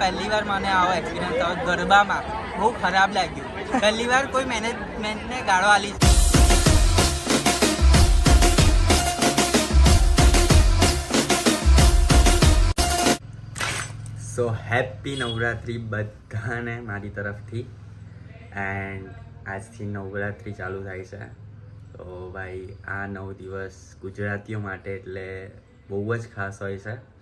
પહેલી વાર મને આવો એક્સપિરિયન્સ થયો. ગરબામાં બહુ ખરાબ લાગ્યું. પહેલી વાર કોઈ મેનેજમેન્ટને ગાળો આલી છે. સો હેપી નવરાત્રિ બધાને મારી તરફથી. એન્ડ આજથી નવરાત્રિ ચાલુ થાય છે. તો ભાઈ, આ નવ દિવસ ગુજરાતીઓ માટે એટલે બહુ જ ખાસ હોય છે.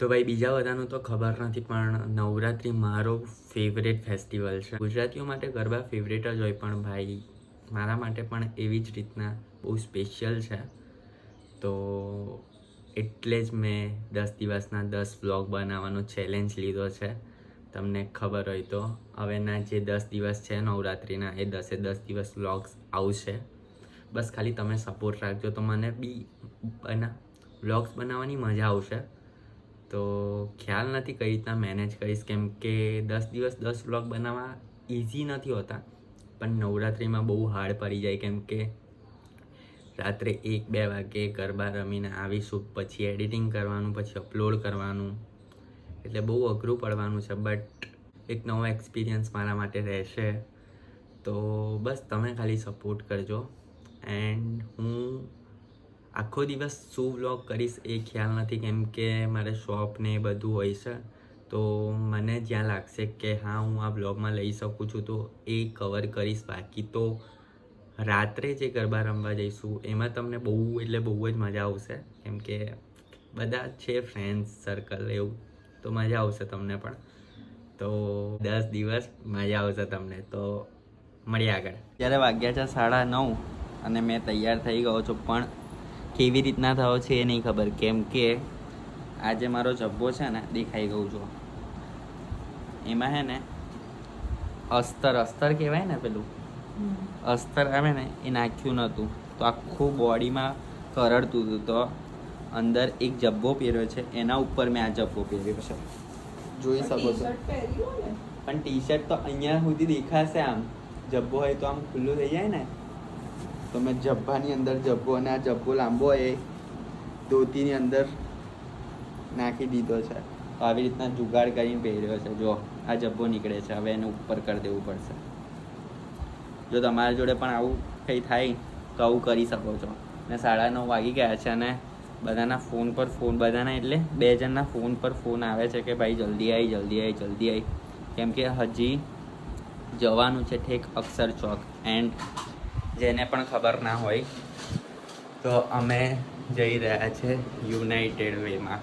તો ભાઈ બીજા બધાનું તો ખબર નથી, પણ નવરાત્રિ મારો ફેવરેટ ફેસ્ટિવલ છે. ગુજરાતીઓ માટે ગરબા ફેવરેટ જ હોય, પણ ભાઈ મારા માટે પણ એવી જ રીતના બહુ સ્પેશિયલ છે. તો એટલે જ મેં દસ દિવસના દસ વ્લોગ બનાવવાનો ચેલેન્જ લીધો છે. તમને ખબર હોય તો. હવેના જે દસ દિવસ છે નવરાત્રિના, એ દસે દસ દિવસ વ્લોગ્સ આવશે. બસ ખાલી તમે સપોર્ટ રાખજો, તો મને બી બના વ્લોગ્સ બનાવવાની મજા આવશે. તો ખ્યાલ નથી કઈ રીતના મેનેજ કરીશ. કેમ કે દસ દિવસ દસ વ્લોગ બનાવવા ઇઝી નથી હોતા. પણ નવરાત્રિમાં બહુ હાર્ડ પડી જાય. કેમ કે રાત્રે એક, બે વાગે ગરબા રમીને આવીશું. પછી એડિટિંગ કરવાનું, પછી અપલોડ કરવાનું. એટલે બહુ અઘરું પડવાનું છે. બટ એક નવો એક્સપિરિયન્સ મારા માટે રહેશે. તો બસ તમે ખાલી સપોર્ટ કરજો. એન્ડ હું આખો દિવસ શું વ્લોગ કરીશ એ ખ્યાલ નથી, કેમ કે મારે શોપ ને બધું હોય છે. તો મને જ્યાં લાગશે કે હા, હું આ વ્લોગમાં લઈ શકું છું, તો એ કવર કરીશ. બાકી તો રાત્રે જે ગરબા રમવા જઈશું, એમાં તમને બહુ, એટલે બહુ જ મજા આવશે. કેમ કે બધા છે ફ્રેન્ડ્સ સર્કલ એવું, તો મજા આવશે તમને પણ. તો દસ દિવસ મજા આવશે તમને. તો મળીએ આગળ. ત્યારે વાગ્યા છે સાડા નવ અને મેં તૈયાર થઈ ગયો છું, પણ કેવી રીતના થયો છે એ નહીં ખબર. કેમ કે આજે મારો જબ્બો છે ને દેખાઈ ગયું જો એમાં હે ને અસ્તર અસ્તર કહેવાય ને પેલું? અસ્તર આવે ને એ નાખ્યું નહોતું. તો આખું બોડીમાં કરડતું હતું. તો અંદર એક જબ્બો પહેર્યો છે. એના ઉપર મેં આ જબ્બો પહેર્યો છે. જોઈ શકો છો. પણ ટી શર્ટ તો અહીંયા સુધી દેખાશે આમ. જબ્બો હોય તો આમ ખુલ્લું થઈ જાય ને. તો મેં જબ્બાની અંદર જબ્બો અને આ જબ્બો લાંબો એ ધોતીની અંદર નાખી દીધો છે. તો આવી રીતના જુગાડ કરીને પહેર્યો છે. જો આ જબ્બો નીકળે છે, હવે એને ઉપર કરી દેવું પડશે. જો તમારા જોડે પણ આવું કંઈ થાય, તો આવું કરી શકો છો. ને સાડા નવ વાગી ગયા છે અને બધાના ફોન પર ફોન, બધાના એટલે બે જણના ફોન પર ફોન આવે છે કે ભાઈ જલ્દી આવી જલ્દી આવી જલ્દી આવી કેમ કે હજી જવાનું છે ઠેક અક્ષર ચોક. એન્ડ જેને પણ ખબર ના હોય તો અમે જઈ રહ્યા છે યુનાઇટેડ વેમાં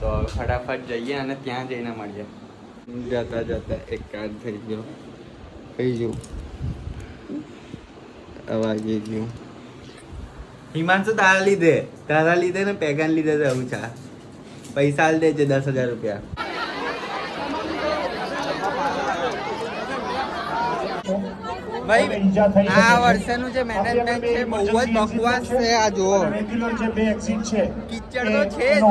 તો ફટાફટ જઈએ અને ત્યાં જઈને મળીએ. જતા જતા એક કાર્ડ થઈ ગયો. થઈ ગયું. વાગી ગયું. હિમાંશુ તારા લીધે. તારા લીધે ને પેગાન લીધે જવું છે. પૈસા દે દેજે દસ હજાર રૂપિયા. ભાઈ આ વર્ષેનું જે મેનેજમેન્ટ છે બહુ જ બકવાસ છે. આ જુઓ. કિચડ તો છે જ.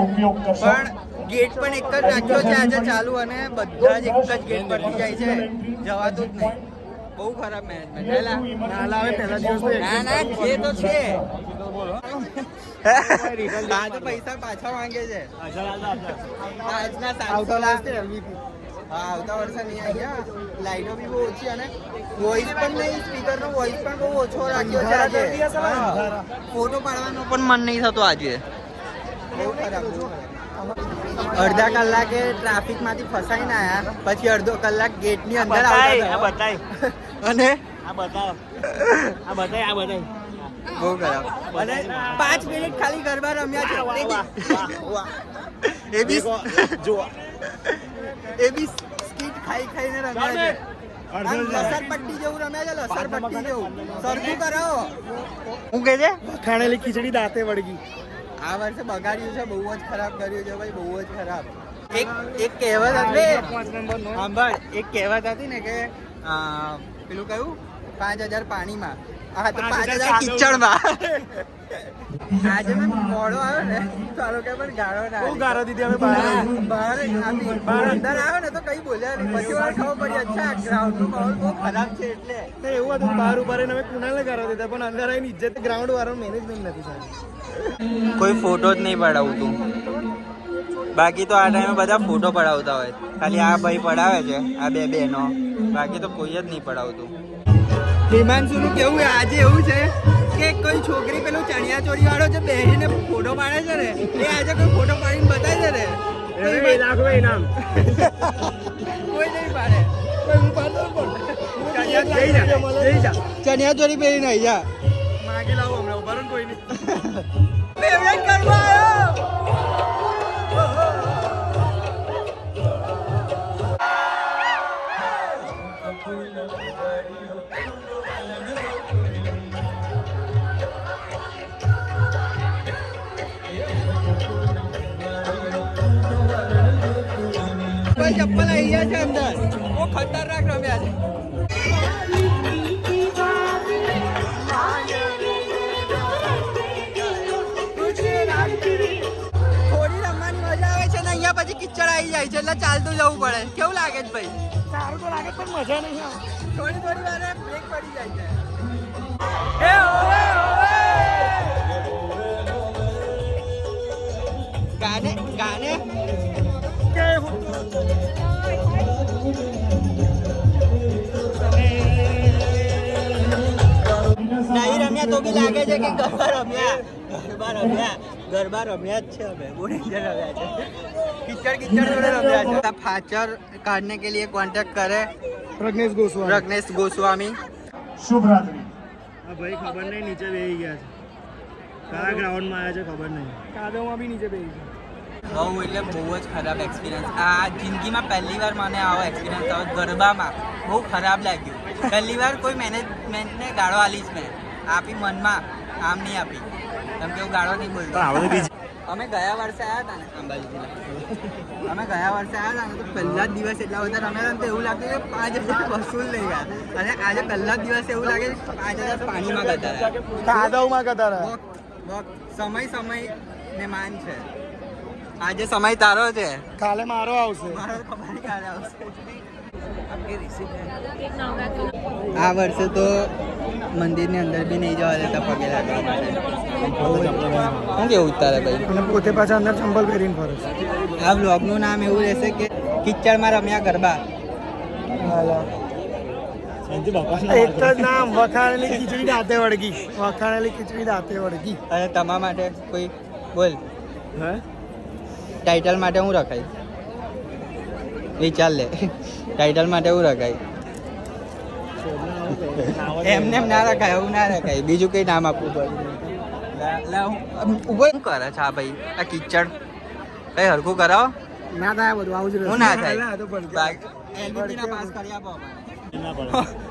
પણ ગેટ પણ એક જ નાખ્યો છે આજે ચાલુ અને બધા જ એક જ ગેટ પરથી જાય છે. જવાતું જ નહીં. બહુ ખરાબ મેનેજમેન્ટ ના લાવે પહેલા દિવસ ના ના છે તો છે. આજે પૈસા પાછા માંગે છે. આજના સાતસો લાખ. હા આવતા વર્ષે નહીં અહીંયા લાઈટો બી બહુ ઓછી અને વોઇસ પણ નહીં સ્પીકર નો વોઇસ પણ બહુ ઓછો રાખ્યો છે આજે. ફોટો પાડવાનો પણ મન નહીં થતો આજે. બહુ ખરાબ અડધા કલાકે ટ્રાફિકમાંથી ફસાઈને આયા પછી અડધો કલાક ગેટની અંદર આવતા હતા. અને? બહુ ખરાબ. અને પાંચ મિનિટ ખાલી ગરબા રમ્યા છે. એ બી- વાહ. એ બી સ્કીટ ખાઈ ખાઈને રમ્યા છે. આમ જેવું રમ્યા છે લસરપટ્ટી જેવું. સરખું કરાવો હું કે છે? ખાણેલી ખીચડી દાંતે વળગી. આ વર્ષે બગાડ્યું છે બહુ જ ખરાબ કર્યું છે ભાઈ બહુ જ ખરાબ. એક એક કહેવત હતી. સાંભળ એક કહેવત હતી ને કે પેલું કયું પાંચ હજાર પાણીમાં. હા તો પાંચ હજાર કિચડમાં. આજે મેં મોડો આવ્યો ને તો કે પણ ગાળો ના બહુ ગાળો દીધી અમે બહાર. બહાર બહાર અંદર આવ્યો ને તો કઈ બોલ્યા નહીં. પછી વાર ખબર પડી. અચ્છા ગ્રાઉન્ડનું માહોલ બહુ ખરાબ છે એટલે. તો એવું હતું બહાર ઊભા રહીને અમે કુણાલે ગાળો દીધા પણ અંદર આવીને ઇજ્જત ગ્રાઉન્ડ વાળો મેનેજમેન્ટ નથી સારું કોઈ ફોટો જ નહીં પડાવું તું બાકી તો આ ટાઈમે બધા ફોટો પડાવતા હોય. ખાલી આ ભાઈ પડાવે છે આ બે બહેનો. બાકી તો કોઈ જ નહીં પડાવતું. હિમાંશુનું કેવું આજે એવું છે કે કોઈ છોકરી પેલું ચણિયા ચોરી વાળો જે બેસીને ફોટો પાડે છે ને એ આજે કોઈ ફોટો પાડીને બતાવી દે ને? કોઈ રાખો ઇનામ કોઈ નહીં પાડે. ચણિયા ચોરી પહેરીને આવી જા. માગી લાવો હમણાં ઊભા કોઈ નહીં કરવા આવ્યો ચપ્પલ આવી ગયા છે અંદર? બહુ ખતરનાક રમ્યા છે. થોડી રમવાની મજા આવે છે ને અહીંયા પછી કિચડ આવી જાય છે એટલે ચાલતું જવું પડે. કેવું લાગે છે ભાઈ? સારું તો લાગે પણ મજા નહીં થોડી થોડી વાર બ્રેક પડી જાય છે. તો બી લાગે છે કે ગરબા રમ્યા ગરબા રમ્યા ગરબા રમ્યા જ છે અમે બહુ ડેન્જર રમ્યા છે કિચડ કિચડ જોડે રમ્યા છે ફાચર કાઢને કે लिए कांटेक्ट करे પ્રજ્ઞેશ ગોસ્વામી रग्नेश गोस्वामी શુભ રાત્રિ આ ભાઈ ખબર નહીં નીચે બેસી ગયા છે કયા ગ્રાઉન્ડમાં આવ્યા છે ખબર નહીં કાદવમાં બી નીચે બેસી ગયા બહુ એટલે બહુ જ ખરાબ એક્સપિરિયન્સ આ જિંદગીમાં પહેલી વાર મને આવો એક્સપિરિયન્સ આવ્યો ગરબામાં બહુ ખરાબ લાગ્યું પહેલી વાર કોઈ મેનેજમેન્ટને ગાળો આલીશ મેં આપી મનમાં આમ નહીં આપી. કેમ કે હું ગાળો નહીં બોલતો. અમે ગયા વર્ષે આવ્યા હતા ને અંબાજી અમે ગયા વર્ષે આવ્યા હતા ને તો પહેલા જ દિવસ એટલા બધા રમ્યા હતા તો એવું લાગતું કે પાંચ હજાર વસૂલ લઈ ગયા. અને આજે પહેલા જ દિવસે એવું લાગે કે પાંચ હજાર પાણીમાં ગતા રહ્યા. કાદવમાં ગતા રહ્યા. સમય સમય ને માન છે. આજે સમય તારો છે. કાલે મારો આવશે. મારો નહીં આવશે. આ વર્ષે તો મંદિરની અંદર બી નહીં જવા દેતા પગે લાગવા માટે. શું કેવું તારે ભાઈ? અને પોતે પાછા અંદર ચંપલ પહેરીને ફરે છે. આ બ્લોગનું નામ એવું રહેશે કે કિચડમાં રમ્યા ગરબા. એક જ નામ વખાણેલી ખીચડી દાંતે વળગી. વખાણેલી ખીચડી દાંતે વળગી. અને તમારા માટે કોઈ બોલ. હે? ટાઇટલ માટે હું રખાય. વિચાર લે. ટાઇટલ માટે હું રખાય. એમને એમ ના રખાય એવું ના રખાય. બીજું કઈ નામ આપવું પડે. ઊભો શું કરે છે આ ભાઈ આ કિચડ. કઈ હરખું કરાવો ના થાય બધું આવું જ હું ના થાય.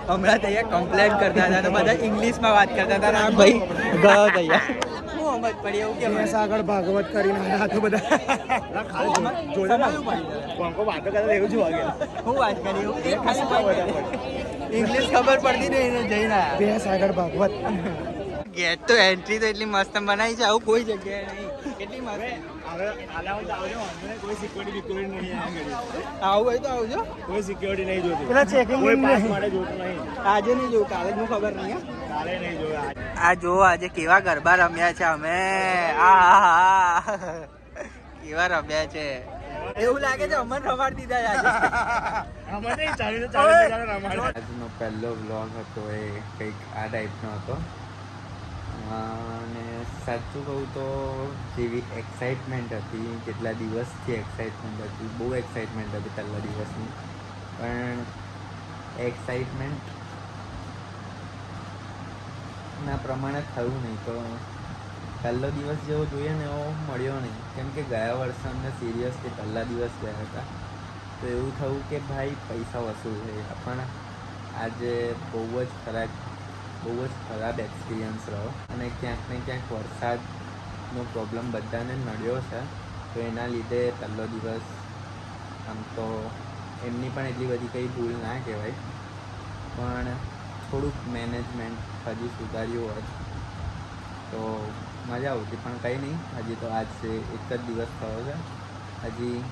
હમણાં તૈયાર કમ્પ્લેન કરતા હતા તો બધા ઇંગ્લિશમાં વાત કરતા હતા ભાઈ ગયો તૈયાર. સમજ પડી એવું કેમ ભેંસ આગળ ભાગવત કરીને આવ્યા તો બધા. વાતો કરતા એવું હું વાત કરી એવું એક ખાલી ઇંગ્લિશ ખબર પડતી નહીં એને જઈને. ભેંસ આગળ ભાગવત. ગેટ તો એન્ટ્રી તો એટલી મસ્ત બનાવી છે આવું કોઈ જગ્યાએ નહીં. એટલી મસ્ત. કોઈ સિક્યોરિટી બિક્યોરિટી નહીં આવું હોય તો આવજો. કોઈ સિક્યોરિટી નહીં જોતી. પેલા ચેકિંગ કોઈ પાસ માટે જોતું નહીં. આજે નહીં જોયું કાલે જ ખબર નહીં હે. કાલે નહીં જોયું આ જો આજે કેવા ગરબા રમ્યા છે અમે. આ કેવા રમ્યા છે. એવું લાગે છે અમન રમાડ દીધા આજનો પહેલો વ્લોગ હતો એ કંઈક આ ટાઈપનો હતો. અને સાચું કહું તો જેવી એક્સાઇટમેન્ટ હતી કેટલા દિવસથી એક્સાઇટમેન્ટ હતી બહુ એક્સાઇટમેન્ટ હતી પહેલા દિવસની. પણ એક્સાઇટમેન્ટ ના પ્રમાણે થયું નહીં. તો પહેલો દિવસ જેવો જોઈએ ને એવો મળ્યો નહીં. કેમ કે ગયા વર્ષે અમને સિરિયસલી પહેલા દિવસ ગયા હતા. તો એવું થયું કે ભાઈ પૈસા વસૂલ છે. પણ આજે બહુ જ ખરાબ, બહુ જ ખરાબ એક્સપિરિયન્સ રહ્યો. અને ક્યાંક ને ક્યાંક વરસાદનો પ્રોબ્લેમ બધાને નડ્યો છે. તો એના લીધે પહેલો દિવસ આમ તો એમની પણ એટલી બધી કંઈ ભૂલ ના કહેવાય. પણ થોડુંક મેનેજમેન્ટ હજી સુધાર્યું હોત તો મજા આવતી, પણ કંઈ નહીં. હજી તો આજ છે, એક જ દિવસ થયો છે. હજી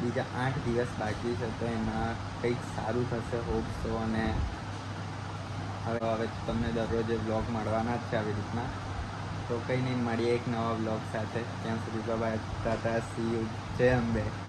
બીજા આઠ દિવસ બાકી છે, તો એમાં કંઈક સારું થશે હોપ તો અને હવે હવે તમને દરરોજ બ્લોગ મળવાના જ છે આવી રીતના. તો કંઈ નહીં, મળીએ એક નવા બ્લોગ સાથે. ત્યાં સુધી બાય ટાટા સી યુ જય અંબે.